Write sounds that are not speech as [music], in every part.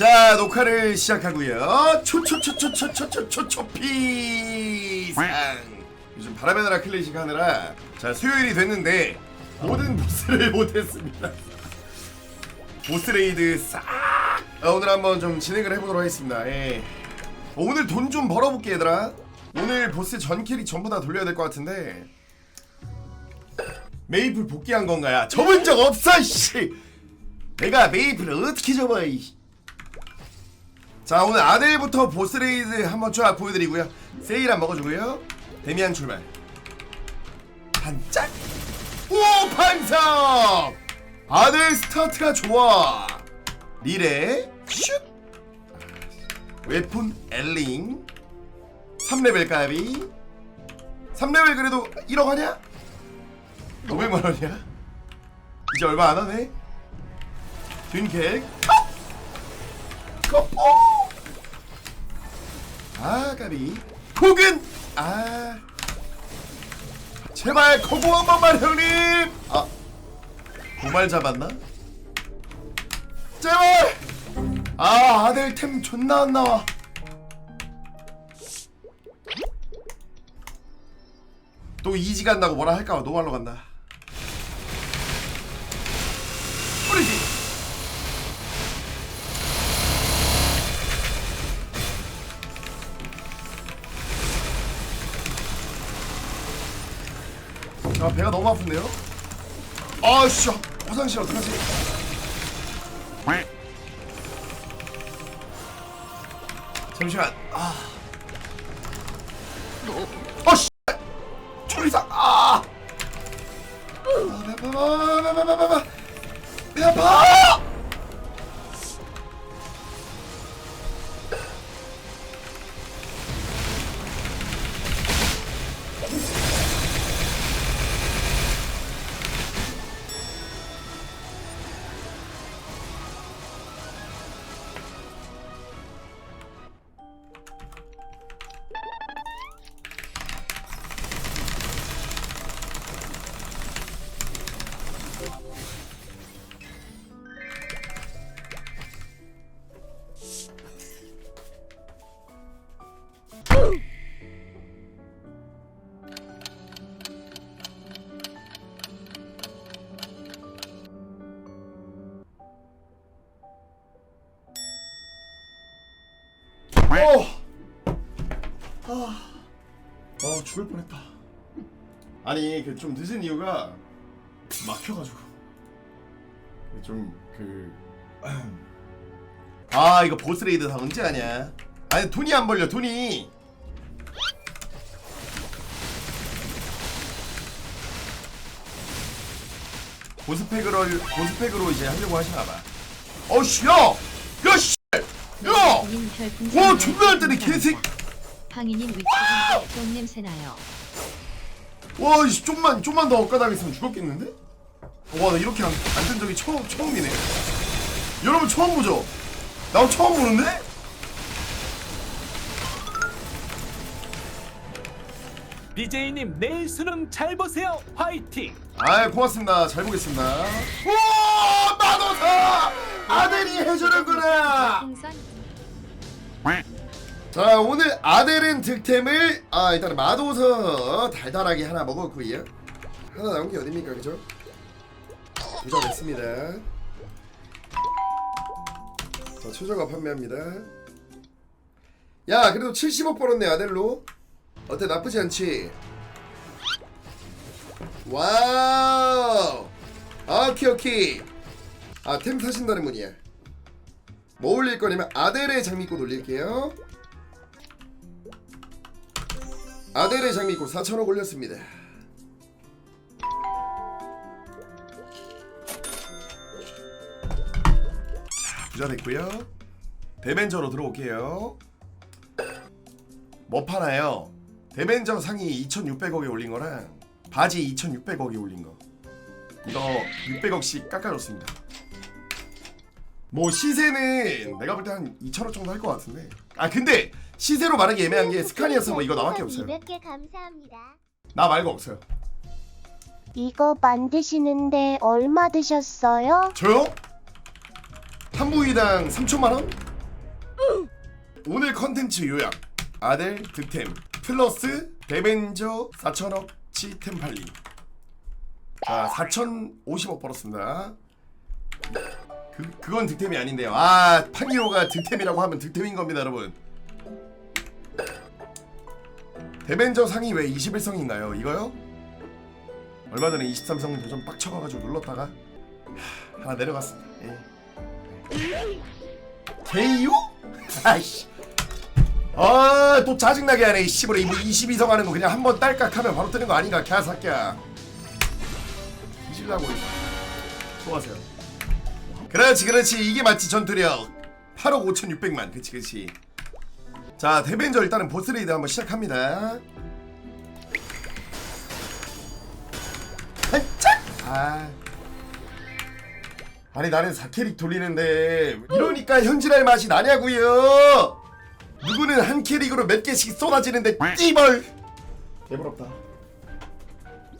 자 녹화를 시작하고요 초초초초초초초초피상 요즘 바람의 나라 클래식 하느라 자 수요일이 됐는데 모든 보스를 못했습니다 보스 레이드 싹 아, 오늘 한번 좀 진행을 해보도록 하겠습니다 예. 어, 오늘 돈 좀 벌어볼게 얘들아 오늘 보스 전 캐릭 전부 다 돌려야 될 것 같은데 메이플 복귀한 건가야 접은 적 없어 씨 내가 메이플을 어떻게 접어 이 자 오늘 아델부터 보스레이드 한번 쫙 보여드리고요. 세일 한번 먹어주고요. 데미안 출발. 반짝! 오 반성 아델 스타트가 좋아. 리레 슛! 웨폰 엘링. 3레벨 까비. 3레벨 그래도 1억 하냐? 500만 원이야? 이제 얼마 안 하네? 균객 거포 아 까비 혹은 아. 제발 거부 한 번만 형님! 아 고말 잡았나? 제발! 아 아들 템 존나 안 나와. 또 이지 간다고 뭐라 할까봐 노말로 간다 아 배가 너무 아픈데요? 아씨 화장실 어떡하지? 잠시만. 아. 어씨. 초리사. 아. 아, 배 아파 배 아파 배아 어. 아. 어, 죽을 뻔했다. 아니, 그 좀 늦은 이유가 막혀가지고. 좀 그. [clears throat] 아, 이거 보스 레이드 다 언제 하냐? 아니, 돈이 안 벌려, 돈이. 보스팩으로 보스팩으로 이제 하려고 하시나 봐. 어씨, 야, 야, 씨, 야. 와 존나 개새끼 황인님 위치인데 똥 냄새 나요. 와 이씨 좀만 좀만 더 엇가당했으면 죽었겠는데? 와나 이렇게 안, 안된 적이 처음 처음이네 여러분 처음 보죠? 나 처음 보는데? BJ님 내일 수능 잘 보세요 화이팅 아 고맙습니다 잘 보겠습니다 와 마도사 아델이 해주는구나 자 오늘 아델은 득템을 아 일단 마도서 달달하게 하나 먹었고요. 하나 나온 게 어딥니까 그죠? 부자 됐습니다. 자 최저가 판매합니다. 야 그래도 70억 벌었네 아델로. 어때 나쁘지 않지? 와우! 아, 오케이 오케이 아템 사신다는 분이야. 뭐 올릴 거냐면 아델의 장미꽃 올릴게요. 아델의 장미꽃 4천원 올렸습니다. 자 부자 됐고요. 데벤저로 들어올게요. 뭐 파나요? 데벤저 상이 2600억에 올린 거랑 바지 2600억에 올린 거. 이거 600억씩 깎아줬습니다 뭐 시세는 내가 볼 때 한 2천원 정도 할 것 같은데 아 근데 시세로 말하기 애매한 게 스카니아서 뭐 이거 나밖에 없어요 200개 감사합니다. 나 말고 없어요 이거 만드시는데 얼마 드셨어요? 저요? 한 부위당 3천만 원? 오늘 컨텐츠 요약 아델 득템 플러스 데벤저 4천억치 템팔리 자 4,050억 벌었습니다 그, 그건 득템이 아닌데요. 아 파니오가 득템이라고 하면 득템인 겁니다 여러분. 데벤저 상이 왜 21성인가요 이거요? 얼마 전에 23성 도전 빡쳐가지고 눌렀다가 하, 하나 내려갔습니다. 예. 개요? [laughs] 아이씨. 아또 짜증나게 하네 이 씨부레. 뭐 22성 하는 거 그냥 한 번 딸깍 하면 바로 뜨는 거 아닌가 개새끼야. 뒤질라고. 좋아하세요 그렇지 그렇지. 이게 맞지 전투력. 8억 5천6백만. 그치 그치 자 데벤저 일단은 보스레이드 한번 시작합니다. 아. 아니 나는 4캐릭 돌리는데 이러니까 현질할 맛이 나냐고요. 누구는 한 캐릭으로 몇 개씩 쏟아지는데 찌벌! 개부럽다.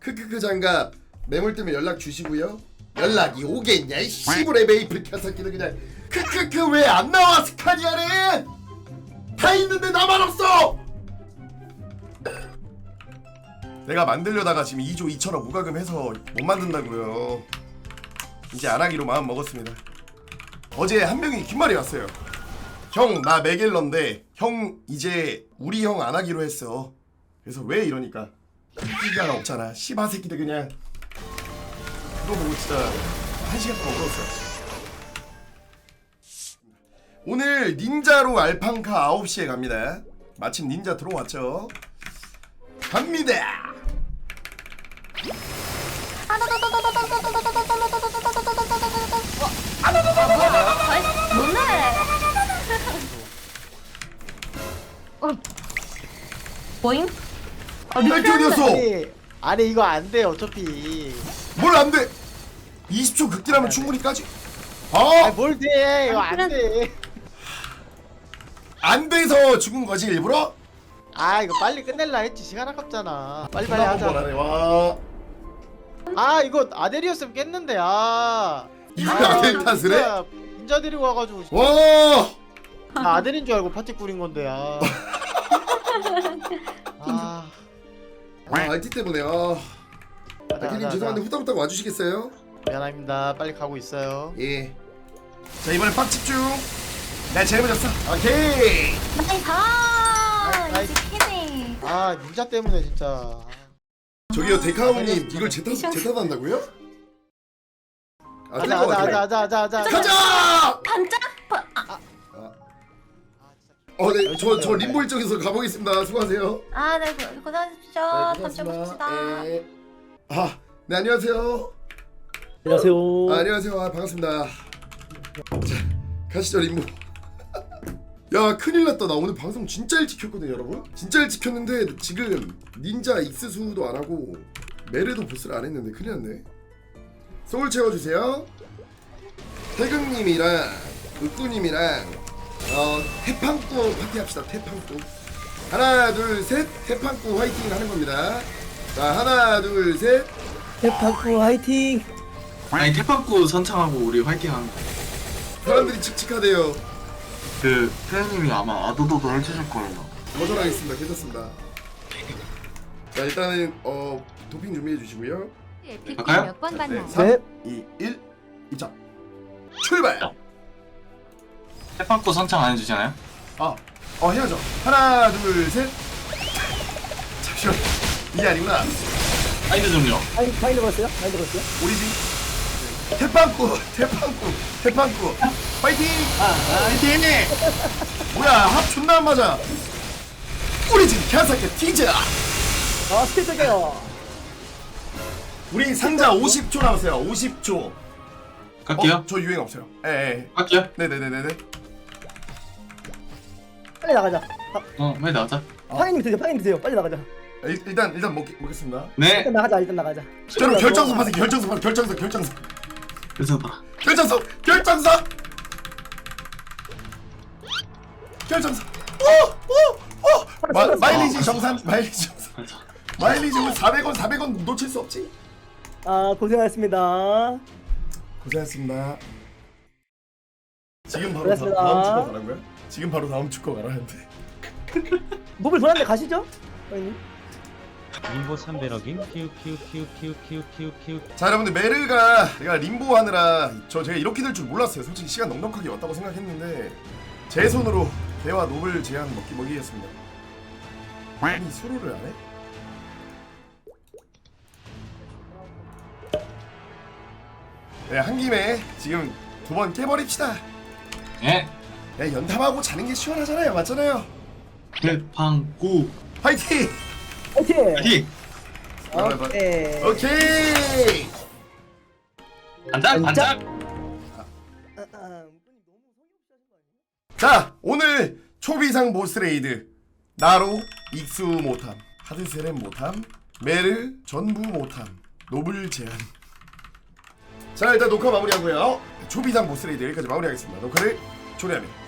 크크크 장갑. 매물 뜨면 연락 주시고요 연락이 오겠냐 이 씨부레 메이플 켜새끼들 그냥. 크크크 왜 안 나와 스카니아는? 다 있는데 나만 없어! 내가 만들려다가 지금 2조 2천억 무과금 해서 못 만든다고요. 이제 안 하기로 마음 먹었습니다. 어제 한 명이 긴 말이 왔어요. 형 나 맥일런데 형 이제 우리 형 안 하기로 했어. 그래서 왜 이러니까? 끼가 없잖아. 씨바 새끼들 그냥 그거 보고 진짜 한 시간 동안 울었어요 오늘 닌자로 알팡카 9시에 갑니다 마침 닌자 들어왔죠 갑니다 뭐임? 날개 어디였어 아니, 아 니 이거 안 돼 어차피 뭘 안 돼 20초 극딜하면 충분히 까지 어? 아뭘 돼? 이거 안 돼. 안 돼서 죽은 거지 일부러? 아 이거 빨리 끝낼라 했지 시간 아깝잖아. 빨리 빨리 하자. 와아 이거 아델이었으면 깼는데 아. 이걸 아델 탓을 해? 진짜 인자 데리고 와가지고 와 아, 아델인 줄 알고 파티 꾸린 건데 아. 아. [laughs] 아, 알티 때문에 아 가자, 가자, 죄송한데 가자. 후딱후딱 와주시겠어요? 미안합니다. 빨리 가고 있어요. 예. 자 이번엔 빡 집중. 나 제일 먼저 어 오케이. 나이스! 아이, 아이. 이제 캐네. 아 닌자 때문에 진짜. 저기요 데카우님 알겠습니다. 이걸 제타 제타한다고요? 아 가자 될것 가자 같아요. 가자 가자 가자. 가자. 아, 아. 어, 네, 저, 저 림보 일정에서 가보겠습니다. 수고하세요. 아, 네, 고- 고생하십시오. 다음 주에 봅시다. 예. 아, 네, 안녕하세요. 안녕하세요. 아, 안녕하세요. 아, 반갑습니다. 자, 가시죠, 림보. [laughs] 야, 큰일 났다. 나 오늘 방송 진짜 일찍 켰거든요, 여러분. 진짜 일찍 켰는데 지금 닌자 익스수도 안 하고 메르도 보스를 안 했는데 큰일 났네. 소울 채워주세요. 태극님이랑 으꾸님이랑 어 태팡꾸 파티합시다. 태팡꾸. 하나, 둘, 셋. 태팡꾸 화이팅 하는 겁니다. 자, 하나, 둘, 셋. 대파쿠 화이팅. 아니 태판구 선창하고 우리 화이팅하는 거. 사람들이 칙칙하대요. 그 태현님이 아마 아도도도 해주실 거예요. 거절하겠습니다. 괜찮습니다. 자 일단은 어 도핑 준비해 주시고요. 갈까요? 몇번 네, 봤나요? 3, 네. 2, 1, 입장. 출발. 태판구 선창 안 해주시나요? 아, 어 해야죠. 하나, 둘, 셋. 잠시만. 이게 아니구나. 사이드 좀요. 파인 파인 들었어요? 파인 들었어요? 우리지. 태빵꾸, 태빵꾸, 태빵꾸. 파이팅! 파이팅! 뭐야, 합 존나 안 맞아. 우리지, 개새끼 티즈. 아 스킬적이에요. 우리 상자 50초 남았어요. 50초. 갈게요. 어, 저 유행 없어요. 예, 예. 갈게요. 네네네네네. 빨리 나가자. 어, 빨리 나가자. 파인님 드세요. 파인 드세요. 빨리 나가자. 일, 일단 일단 먹 먹겠습니다. 네. 일단 나가자. 일단 나가자. 저는 결정석 하세요. 결정석 하세요. 결정석 결정석 나. 결정석 결정석 결정석. 오오오 마 마일리지 정산 마일리지 정산. 마일리지 400원 400원 놓칠 수 없지. 아 고생하셨습니다. 고생했습니다. 지금 바로 다, 고생하셨습니다. 다음 주로 가라고요? 지금 바로 다음 축구 가라 는데. [laughs] 노블 돌았는데 가시죠? 림보 300억인 키우 키우 키우 키우 키우 키우 키우. 자 여러분들 메르가 제가 림보 하느라 저 제가 이렇게 될 줄 몰랐어요. 솔직히 시간 넉넉하게 왔다고 생각했는데 제 손으로 대화 노블 제한 먹기 먹이겠습니다. 아니 수로를 안 해? 네, 한 김에 지금 두 번 깨버립시다. 예 야, 연탐하고 자는 게 시원하잖아요. 맞잖아요. 대방구. 화이팅! 오케이. 파이팅! 오케이. 오케이! 반짝 반짝. 아, 아, 자 오늘 초비상 보스레이드. 나로 익수 못함. 하드세렘 못함. 메르 전부 못함. 노블 제한. 자 일단 녹화 마무리하고요. 초비상 보스레이드 여기까지 마무리하겠습니다. 녹화를 초래하면